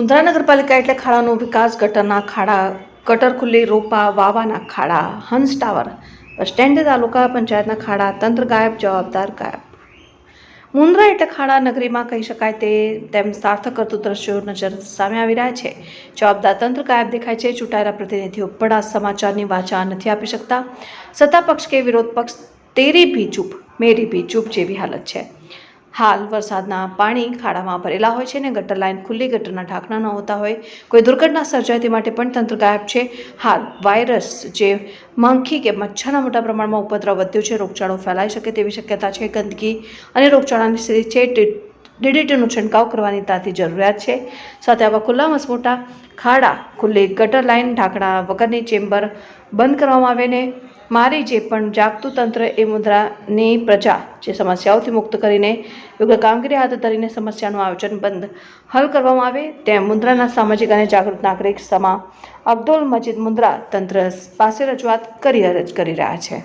મુન્દ્રા નગરપાલિકા એટલે ખાડાનો વિકાસ ગટરના ખાડા ગટર ખુલ્લી રોપા, વાવાના ખાડા, હંસ ટાવર, બસ સ્ટેન્ડ તાલુકા પંચાયતના ખાડા, તંત્ર ગાયબ, જવાબદાર ગાયબ. મુન્દ્રા એટલે ખાડા નગરીમાં કહી શકાય તે તેમ સાર્થક કરતું દ્રશ્યો નજર સામે આવી રહ્યા છે. જવાબદાર તંત્ર ગાયબ દેખાય છે. ચૂંટાયેલા પ્રતિનિધિઓ પડા સમાચારની વાચા નથી આપી શકતા. સત્તા પક્ષ કે વિરોધ પક્ષ, તેરી ભી ચૂપ, મેરી ભી ચૂપ જેવી હાલત છે. હાલ વરસાદના પાણી ખાડામાં ભરેલા હોય છે ને ગટર લાઇન ખુલ્લી ગટરના ઢાંકણા ન હોતા હોય. કોઈ દુર્ઘટના સર્જાય તે માટે પણ તંત્ર ગાયબ છે. હાલ વાયરસ જે માખી કે મચ્છરના મોટા પ્રમાણમાં ઉપદ્રવ વધ્યો છે, રોગચાળો ફેલાઈ શકે તેવી શક્યતા છે. ગંદકી અને રોગચાળાની સ્થિતિ છે ડીડીટીનો છંટકાવ કરવાની તાતી જરૂરિયાત છે. સાથે આવા ખુલ્લા મસમોટા ખાડા, ખુલ્લી ગટર લાઇન, ઢાંકણા વગરની ચેમ્બર બંધ કરવામાં આવે ને મારી જે પણ જાગતું તંત્ર એ મુદ્રાની પ્રજા જે સમસ્યાઓથી મુક્ત કરીને યોગ્ય કામગીરી હાથ ધરીને સમસ્યાનું આયોજન બંધ હલ કરવામાં આવે તેમ મુદ્રાના સામાજિક અને જાગૃત નાગરિક સમા અબ્દુલ મજીદ મુદ્રા તંત્ર પાસે રજૂઆત કરી અરજ કરી રહ્યા છે.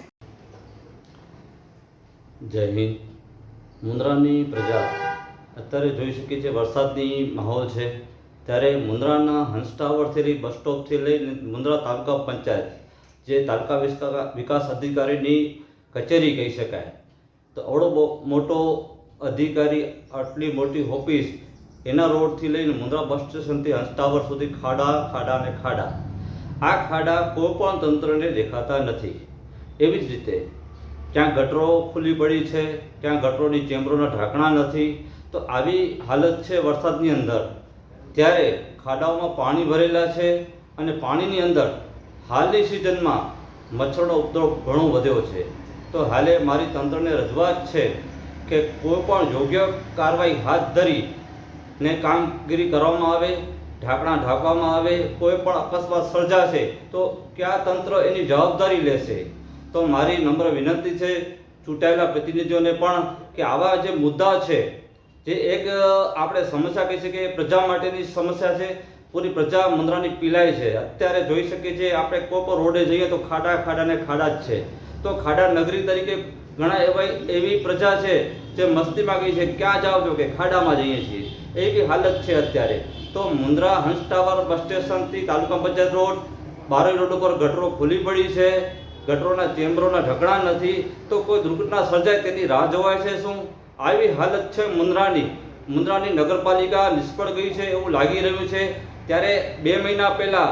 જય હિન્દ. મુન્દ્રાની પ્રજા અત્યારે જોઈ શકીએ છીએ વરસાદની માહોલ છે. ત્યારે મુન્દ્રાના હંસ ટાવરથી લઈ બસ સ્ટોપથી લઈને મુન્દ્રા તાલુકા પંચાયત જે તાલુકા વિસ્તાર વિકાસ અધિકારીની કચેરી કહી શકાય. તો આવડો મોટો અધિકારી આટલી મોટી ઓફિસ, એના રોડથી લઈને મુન્દ્રા બસ સ્ટેશનથી હંસ સુધી ખાડા ખાડા અને ખાડા. આ ખાડા કોઈ પણ તંત્રને દેખાતા નથી. એવી જ રીતે ક્યાં ગટરો ખુલ્લી પડી છે ક્યાં ગટરોની ચેમ્બરોના ઢાંકણા નથી. તો આવી હાલત છે વરસાદની અંદર. ત્યારે ખાડાઓમાં પાણી ભરેલા છે અને પાણીની અંદર હાલની સિઝનમાં મચ્છરનો ઉપદ્રવ ઘણો વધ્યો છે. તો હાલે મારી તંત્રને રજૂઆત છે કે કોઈ પણ યોગ્ય કાર્યવાહી હાથ ધરી ને કામગીરી કરવામાં આવે, ઢાંકણા ઢાંકવામાં આવે, કોઈ પણ અકસ્માત સર્જાશે, તો કયા તંત્ર એની જવાબદારી લેશે? તો મારી નમ્ર વિનંતી છે ચૂંટાયેલા પ્રતિનિધિઓને પણ કે આવા જે મુદ્દા છે, જે એક આપણે સમસ્યા કહી શકીએ પ્રજા માટેની સમસ્યા છે પૂરી પ્રજા મંદરાની પીલાય છે. અત્યારે જોઈ શકીએ છીએ આપણે કોઈ પણ રોડે જઈએ તો ખાડા ખાડા ને ખાડા જ છે. તો ખાડા નગરી તરીકે ઘણા એવા એવી પ્રજા છે જે મસ્તીમાં ગઈ છે, ક્યાં જાઓ છો કે ખાડામાં જઈએ છીએ? એવી હાલત છે અત્યારે. તો મુંદ્રા હંસ ટાવર બસ સ્ટેશનથી તાલુકા પંચાયત રોડ, બારોઈ રોડ ઉપર ગટરો ખુલ્લી પડી છે. ગટરોના ચેમ્બરોના ઢકણા નથી. તો કોઈ દુર્ઘટના સર્જાય તેની રાહ જોવાય છે શું? આવી હાલત છે મુન્દ્રાની મુંદ્રાની નગરપાલિકા નિષ્ફળ ગઈ છે એવું લાગી રહ્યું છે. ત્યારે બે મહિના પહેલાં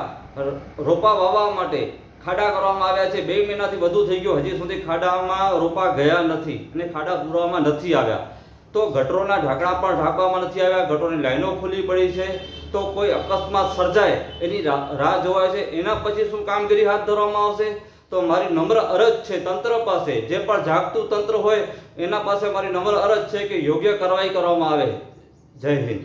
રોપા વાવવા માટે ખાડા કરવામાં આવ્યા છે. બે મહિનાથી વધુ થઈ ગયો. હજી સુધી ખાડામાં રોપા ગયા નથી અને ખાડા પૂરવામાં નથી આવ્યા. તો ગટરોના ઢાંકણા પણ ઢાંકવામાં નથી આવ્યા. ગટરોની લાઈનો ખુલ્લી પડી છે. તો કોઈ અકસ્માત સર્જાય એની રાહ જોવાય છે. એના પછી શું કામગીરી હાથ ધરવામાં આવશે? તો મારી નમ્ર અરજ છે તંત્ર પાસે. જે પણ જાગતું તંત્ર હોય એના પાસે મારી નમ્ર અરજ છે કે યોગ્ય કાર્યવાહી કરવામાં આવે. જય હિન્દ.